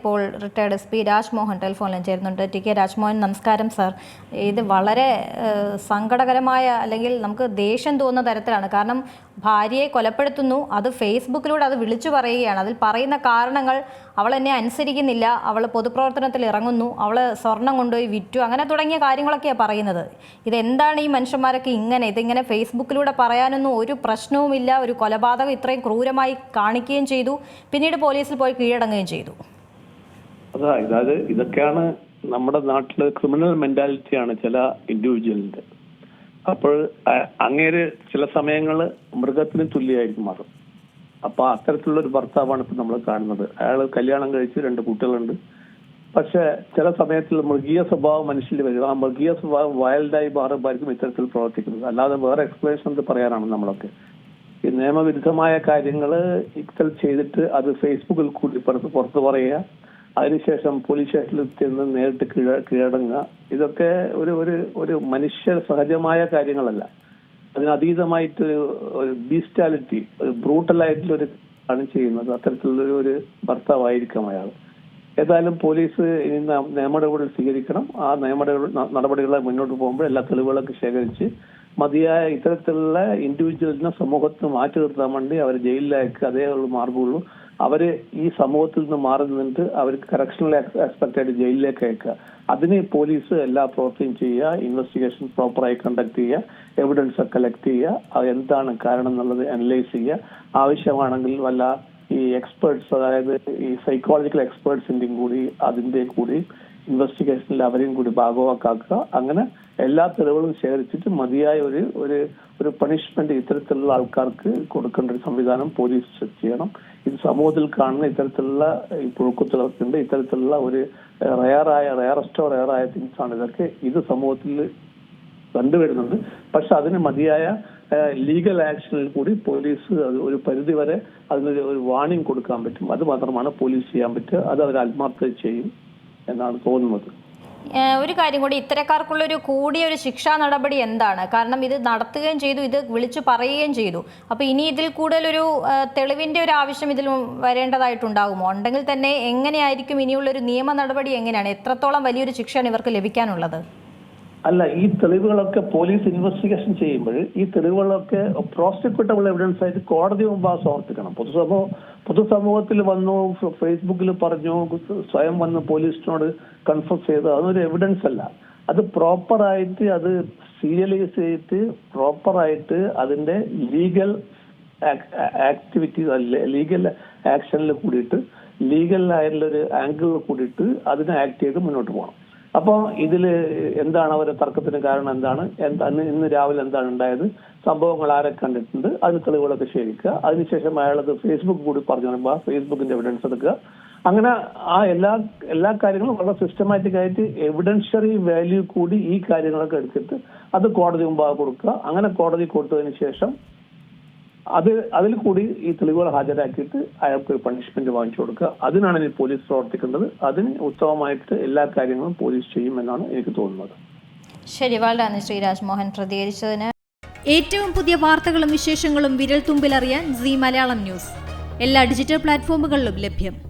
ഇപ്പോൾ retired S P Rajmohan ടെലിഫോണിൽ ചേരുന്നുണ്ട്. ടി കെ രാജ്മോഹൻ നമസ്കാരം സർ. ഇത് വളരെ സങ്കടകരമായ അല്ലെങ്കിൽ നമുക്ക് ദേഷ്യം തോന്നുന്ന തരത്തിലാണ്. കാരണം ഭാര്യയെ കൊലപ്പെടുത്തുന്നു അത് ഫേസ്ബുക്കിലൂടെ അത് വിളിച്ചു പറയുകയാണ്. അതിൽ പറയുന്ന കാരണങ്ങൾ അവൾ എന്നെ അനുസരിക്കുന്നില്ല. അവൾ പൊതുപ്രവർത്തനത്തിൽ ഇറങ്ങുന്നു. അവൾ സ്വർണം കൊണ്ടുപോയി വിറ്റു. അങ്ങനെ തുടങ്ങിയ കാര്യങ്ങളൊക്കെയാണ് പറയുന്നത്. ഇതെന്താണ് ഈ മനുഷ്യന്മാരൊക്കെ ഇങ്ങനെ? ഇതിങ്ങനെ ഫേസ്ബുക്കിലൂടെ പറയാനൊന്നും ഒരു പ്രശ്നവുമില്ല. ഒരു കൊലപാതകം ഇത്രയും ക്രൂരമായി കാണിക്കുകയും ചെയ്തു. പിന്നീട് പോലീസിൽ പോയി കീഴടങ്ങുകയും ചെയ്തു. അതാ ഇതായത് ഇതൊക്കെയാണ് നമ്മുടെ നാട്ടിൽ ക്രിമിനൽ മെന്റാലിറ്റിയാണ് ചില ഇൻഡിവിജ്വലിന്റെ അപ്പോൾ അങ്ങേര് ചില സമയങ്ങൾ മൃഗത്തിന് തുല്യമായിരിക്കും മാറും. അപ്പൊ അത്തരത്തിലുള്ള ഒരു ഭർത്താവാണ് ഇപ്പൊ നമ്മൾ കാണുന്നത്. അയാൾ കല്യാണം കഴിച്ച് രണ്ട് കുട്ടികളുണ്ട്. പക്ഷെ ചില സമയത്തിൽ മൃഗീയ സ്വഭാവം മനുഷ്യരിൽ വരും. ആ മൃഗീയ സ്വഭാവം വൈൽഡായി മാറുമ്പോഴായിരിക്കും ഇത്തരത്തിൽ പ്രവർത്തിക്കുന്നത്. അല്ലാതെ വേറെ എക്സ്പ്ലനേഷൻ എന്ത് പറയാനാണ് നമ്മളൊക്കെ. ഈ നിയമവിരുദ്ധമായ കാര്യങ്ങൾ ഇത്തരം ചെയ്തിട്ട് അത് ഫേസ്ബുക്കിൽ കൂടി പുറത്ത് പുറത്ത് പറയുക. അതിനുശേഷം പോലീസ് സ്റ്റേഷനിൽ ചെന്ന് നേരിട്ട് കീഴ കീഴടങ്ങുക. ഇതൊക്കെ ഒരു ഒരു ഒരു മനുഷ്യ സഹജമായ കാര്യങ്ങളല്ല. അതിനതീതമായിട്ട് ഒരു ബീസ്റ്റാലിറ്റി ഒരു ബ്രൂട്ടലായിട്ടുള്ള ഒരു ആണ് ചെയ്യുന്നത്. അത്തരത്തിലുള്ള ഒരു- ഭർത്താവായിരിക്കാം അയാൾ. ഏതായാലും പോലീസ് ഇനി ന- നിയമ നടപടികൾ സ്വീകരിക്കണം. ആ നിയമ നടപടി- നടപടികളെ മുന്നോട്ട് പോകുമ്പോൾ എല്ലാ തെളിവുകളൊക്കെ ശേഖരിച്ച് മതിയായ ഇത്തരത്തിലുള്ള ഇൻഡിവിജ്വൽസിനെ സമൂഹത്തിന് മാറ്റി നിർത്താൻ വേണ്ടി അവർ ജയിലിലേക്ക് അതേ ഉള്ളൂ മാർഗമുള്ളൂ. അവർ ഈ സമൂഹത്തിൽ നിന്ന് മാറി നിന്നിട്ട് അവർക്ക് കറക്ഷണൽ ആസ്പെക്ട് ജയിലിലേക്ക് അയക്കുക. അതിന് പോലീസ് എല്ലാ പ്രവർത്തിയും ചെയ്യുക. ഇൻവെസ്റ്റിഗേഷൻ പ്രോപ്പറായി കണ്ടക്ട് ചെയ്യുക. എവിഡൻസ് കളക്ട് ചെയ്യുക. എന്താണ് കാരണം എന്നുള്ളത് അനലൈസ് ചെയ്യുക. ആവശ്യമാണെങ്കിൽ വല്ല ഈ എക്സ്പേർട്സ് അതായത് ഈ സൈക്കോളജിക്കൽ എക്സ്പേർട്സിന്റെയും കൂടി അതിന്റെ കൂടി ഇൻവെസ്റ്റിഗേഷനിൽ അവരെയും കൂടി ഭാഗവാക്കാക്കുക. അങ്ങനെ എല്ലാ തെളിവുകളും ശേഖരിച്ചിട്ട് മതിയായ ഒരു ഒരു ഒരു പണിഷ്മെന്റ് ഇത്തരത്തിലുള്ള ആൾക്കാർക്ക് കൊടുക്കേണ്ട ഒരു സംവിധാനം പോലീസ് ചെയ്യണം. ഇത് സമൂഹത്തിൽ കാണുന്ന ഇത്തരത്തിലുള്ള ഈ പുഴുക്കുത്തിളർക്കുണ്ട് ഇത്തരത്തിലുള്ള ഒരു റയറായ റയറസ്റ്റോ റയറായ തിങ്സ് ആണ്. ഇതൊക്കെ ഇത് സമൂഹത്തിൽ കണ്ടുവരുന്നുണ്ട്. പക്ഷെ അതിന് മതിയായ ലീഗൽ ആക്ഷനിൽ കൂടി പോലീസ് അത് ഒരു പരിധി വരെ അതിനൊരു ഒരു വാണിംഗ് കൊടുക്കാൻ പറ്റും. അത് മാത്രമാണ് പോലീസ് ചെയ്യാൻ പറ്റുക. അത് അവർ ആത്മാർത്ഥത ചെയ്യും എന്നാണ് തോന്നുന്നത്. ഒരു കാര്യം കൂടി ഇത്തരക്കാർക്കുള്ള ഒരു കൂടിയ ഒരു ശിക്ഷാ നടപടി എന്താണ്? കാരണം ഇത് നടത്തുകയും ചെയ്തു ഇത് വിളിച്ചു പറയുകയും ചെയ്തു. അപ്പോൾ ഇനി ഇതിൽ കൂടുതൽ ഒരു തെളിവിന്റെ ഒരു ആവശ്യം ഇതിൽ വരേണ്ടതായിട്ടുണ്ടാകുമോ? ഉണ്ടെങ്കിൽ തന്നെ എങ്ങനെയായിരിക്കും ഇനിയുള്ള ഒരു നിയമ നടപടി എങ്ങനെയാണ്? എത്രത്തോളം വലിയൊരു ശിക്ഷയാണ് ഇവർക്ക് ലഭിക്കാനുള്ളത്? അല്ല ഈ തെളിവുകളൊക്കെ പോലീസ് ഇൻവെസ്റ്റിഗേഷൻ ചെയ്യുമ്പോൾ ഈ തെളിവുകളൊക്കെ പ്രോസിക്യൂട്ടബിൾ എവിഡൻസ് ആയിട്ട് കോടതി മുമ്പാകെ സമർപ്പിക്കണം. പൊതുസമൂഹം പൊതുസമൂഹത്തിൽ വന്നു ഫേസ്ബുക്കിൽ പറഞ്ഞു സ്വയം വന്ന് പോലീസിനോട് കൺഫസ് ചെയ്തു. അതൊരു എവിഡൻസ് അല്ല. അത് പ്രോപ്പറായിട്ട് അത് സീരിയലൈസ് ചെയ്തിട്ട് പ്രോപ്പറായിട്ട് അതിന്റെ ലീഗൽ ആക്ടിവിറ്റി ലീഗൽ ആക്ഷനിൽ കൂടിയിട്ട് ലീഗൽ ആയിട്ടുള്ള ഒരു ആംഗിളിൽ കൂടിയിട്ട് അതിനെ ആക്ട് ചെയ്ത് മുന്നോട്ട് പോകണം. അപ്പൊ ഇതിൽ എന്താണ് അവരെ തർക്കത്തിന് കാരണം എന്താണ്? എന്താണ് ഇന്ന് രാവിലെ എന്താണ് ഉണ്ടായത്? സംഭവങ്ങൾ ആരെ കണ്ടിട്ടുണ്ട്? അതിന് തെളിവുകളൊക്കെ ശേഖരിക്കുക. അതിനുശേഷം അയാളത് ഫേസ്ബുക്ക് കൂടി പറഞ്ഞു വരുമ്പോൾ ഫേസ്ബുക്കിന്റെ എവിഡൻസ് എടുക്കുക. അങ്ങനെ ആ എല്ലാ എല്ലാ കാര്യങ്ങളും വളരെ സിസ്റ്റമാറ്റിക് ആയിട്ട് എവിഡൻഷ്യറി വാല്യൂ കൂടി ഈ കാര്യങ്ങളൊക്കെ എടുത്തിട്ട് അത് കോടതി മുമ്പാകെ കൊടുക്കുക. അങ്ങനെ കോടതി കൊടുത്തതിന് ശേഷം അത് അതിൽ കൂടി ഈ തെളിവുകൾ ഹാജരാക്കിയിട്ട് അയാൾക്ക് ഒരു പണിഷ്മെന്റ് വാങ്ങിച്ചു കൊടുക്കുക. അതിനാണ് ഇനി പോലീസ് പ്രവർത്തിക്കേണ്ടത്. അതിന് ഉത്തമമായിട്ട് എല്ലാ കാര്യങ്ങളും പോലീസ് ചെയ്യുമെന്നാണ് എനിക്ക് തോന്നുന്നത്. ശരി വളരെ ശ്രീരാജ് മോഹൻ പ്രതികരിച്ചതിന് ഏറ്റവും പുതിയ വാർത്തകളും വിശേഷങ്ങളും വിരൽ തുമ്പിലറിയാൻ സി മലയാളം ന്യൂസ്. എല്ലാ ഡിജിറ്റൽ പ്ലാറ്റ്ഫോമുകളിലും ലഭ്യം.